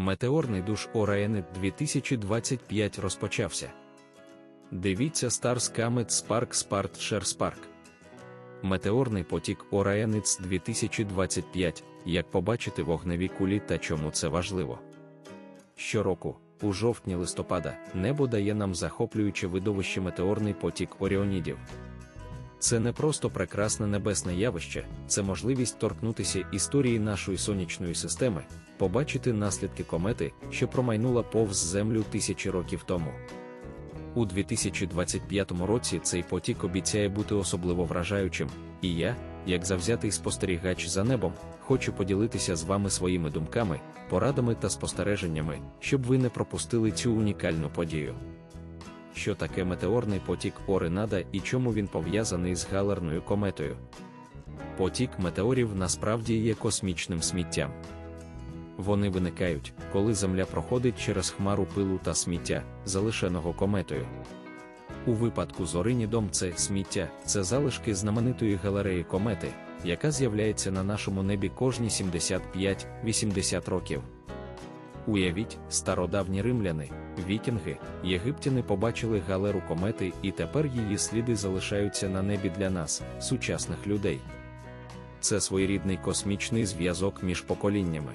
Метеорний душ Орієнет 2025 розпочався. Дивіться Stars Comet Spark Spart Share Spark. Метеорний потік Орієнець 2025. Як побачити вогневі кулі та чому це важливо. Щороку, у жовтні листопада, небо дає нам захоплююче видовище метеорний потік Оріонідів. Це не просто прекрасне небесне явище, це можливість торкнутися історії нашої сонячної системи, побачити наслідки комети, що промайнула повз землю тисячі років тому. У 2025 році цей потік обіцяє бути особливо вражаючим, і я, як завзятий спостерігач за небом, хочу поділитися з вами своїми думками, порадами та спостереженнями, щоб ви не пропустили цю унікальну подію що таке метеорний потік Оринада і чому він пов'язаний з галерною кометою. Потік метеорів насправді є космічним сміттям. Вони виникають, коли Земля проходить через хмару пилу та сміття, залишеного кометою. У випадку з Оринідом це сміття, це залишки знаменитої галереї комети, яка з'являється на нашому небі кожні 75-80 років. Уявіть, стародавні римляни, вікінги, єгиптяни побачили галеру комети, і тепер її сліди залишаються на небі для нас, сучасних людей. Це своєрідний космічний зв'язок між поколіннями.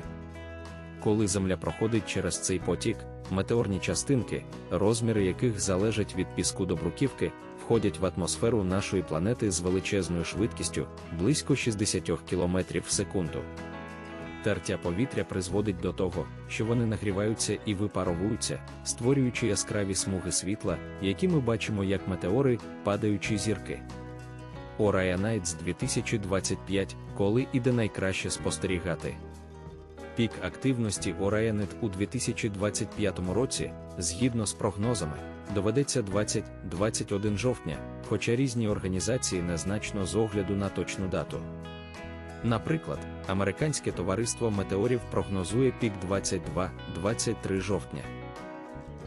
Коли Земля проходить через цей потік, метеорні частинки, розміри яких залежать від піску до бруківки, входять в атмосферу нашої планети з величезною швидкістю близько 60 км в секунду. Тертя повітря призводить до того, що вони нагріваються і випаровуються, створюючи яскраві смуги світла, які ми бачимо як метеори, падаючі зірки. Орая Найтс 2025, коли іде найкраще спостерігати. Пік активності Орієнет у 2025 році, згідно з прогнозами, доведеться 20-21 жовтня, хоча різні організації незначно з огляду на точну дату. Наприклад, Американське товариство метеорів прогнозує пік 22-23 жовтня.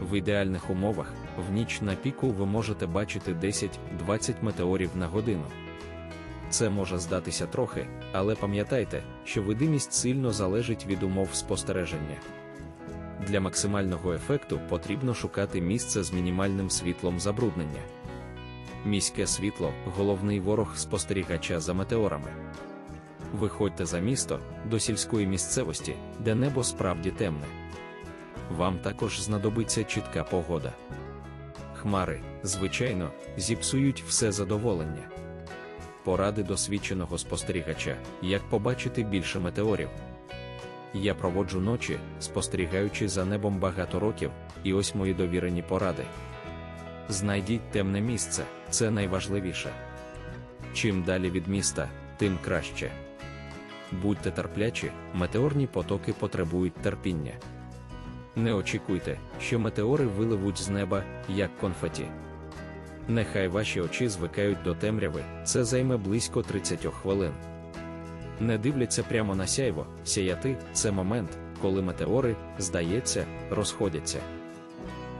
В ідеальних умовах в ніч на піку ви можете бачити 10-20 метеорів на годину. Це може здатися трохи, але пам'ятайте, що видимість сильно залежить від умов спостереження. Для максимального ефекту потрібно шукати місце з мінімальним світлом забруднення. Міське світло головний ворог спостерігача за метеорами. Виходьте за місто до сільської місцевості, де небо справді темне. Вам також знадобиться чітка погода. Хмари, звичайно, зіпсують все задоволення. Поради досвідченого спостерігача, як побачити більше метеорів. Я проводжу ночі, спостерігаючи за небом багато років, і ось мої довірені поради. Знайдіть темне місце, це найважливіше. Чим далі від міста, тим краще. Будьте терплячі, метеорні потоки потребують терпіння. Не очікуйте, що метеори виливуть з неба, як конфеті. Нехай ваші очі звикають до темряви, це займе близько 30 хвилин. Не дивляться прямо на сяйво, сяяти це момент, коли метеори, здається, розходяться.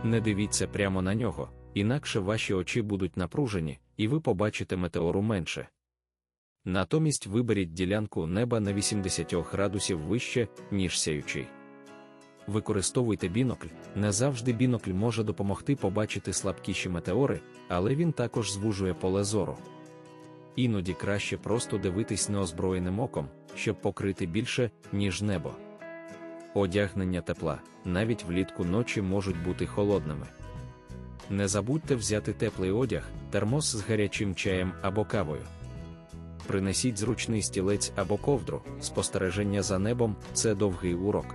Не дивіться прямо на нього, інакше ваші очі будуть напружені, і ви побачите метеору менше. Натомість виберіть ділянку неба на 80 градусів вище, ніж сяючий. Використовуйте бінокль. Не завжди бінокль може допомогти побачити слабкіші метеори, але він також звужує поле зору. Іноді краще просто дивитись неозброєним оком, щоб покрити більше, ніж небо. Одягнення тепла, навіть влітку ночі можуть бути холодними. Не забудьте взяти теплий одяг, термос з гарячим чаєм або кавою принесіть зручний стілець або ковдру, спостереження за небом це довгий урок.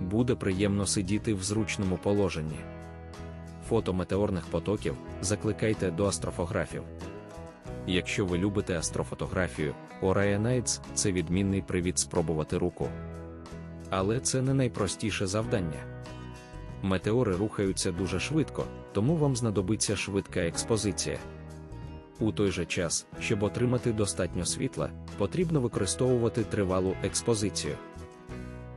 Буде приємно сидіти в зручному положенні. Фото метеорних потоків закликайте до астрофографів. Якщо ви любите астрофотографію, Orion Nights – це відмінний привід спробувати руку. Але це не найпростіше завдання. Метеори рухаються дуже швидко, тому вам знадобиться швидка експозиція. У той же час, щоб отримати достатньо світла, потрібно використовувати тривалу експозицію.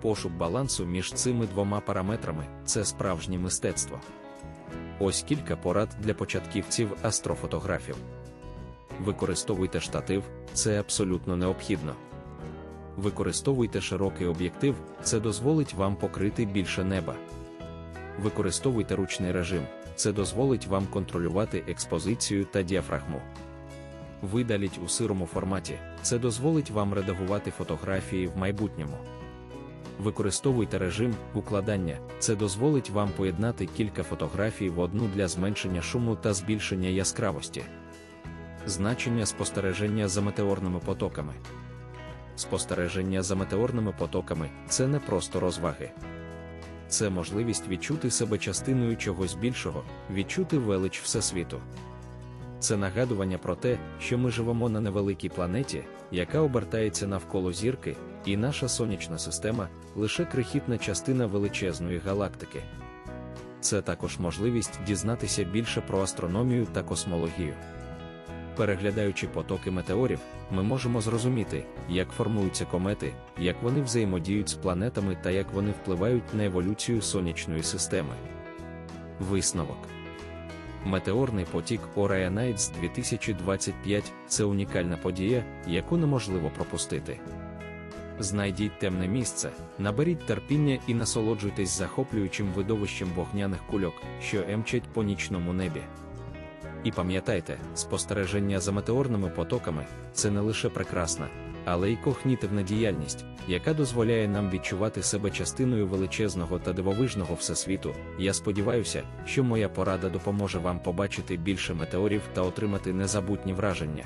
Пошук балансу між цими двома параметрами це справжнє мистецтво. Ось кілька порад для початківців астрофотографів. Використовуйте штатив, це абсолютно необхідно. Використовуйте широкий об'єктив, це дозволить вам покрити більше неба. Використовуйте ручний режим, це дозволить вам контролювати експозицію та діафрагму. Видаліть у сирому форматі, це дозволить вам редагувати фотографії в майбутньому. Використовуйте режим укладання, це дозволить вам поєднати кілька фотографій в одну для зменшення шуму та збільшення яскравості. Значення спостереження за метеорними потоками. Спостереження за метеорними потоками це не просто розваги. Це можливість відчути себе частиною чогось більшого, відчути велич Всесвіту. Це нагадування про те, що ми живемо на невеликій планеті, яка обертається навколо зірки, і наша сонячна система лише крихітна частина величезної галактики. Це також можливість дізнатися більше про астрономію та космологію. Переглядаючи потоки метеорів, ми можемо зрозуміти, як формуються комети, як вони взаємодіють з планетами та як вони впливають на еволюцію сонячної системи. Висновок Метеорний потік Nights 2025 це унікальна подія, яку неможливо пропустити. Знайдіть темне місце, наберіть терпіння і насолоджуйтесь захоплюючим видовищем вогняних кульок, що емчать по нічному небі. І пам'ятайте, спостереження за метеорними потоками це не лише прекрасна, але й когнітивна діяльність, яка дозволяє нам відчувати себе частиною величезного та дивовижного всесвіту. Я сподіваюся, що моя порада допоможе вам побачити більше метеорів та отримати незабутні враження.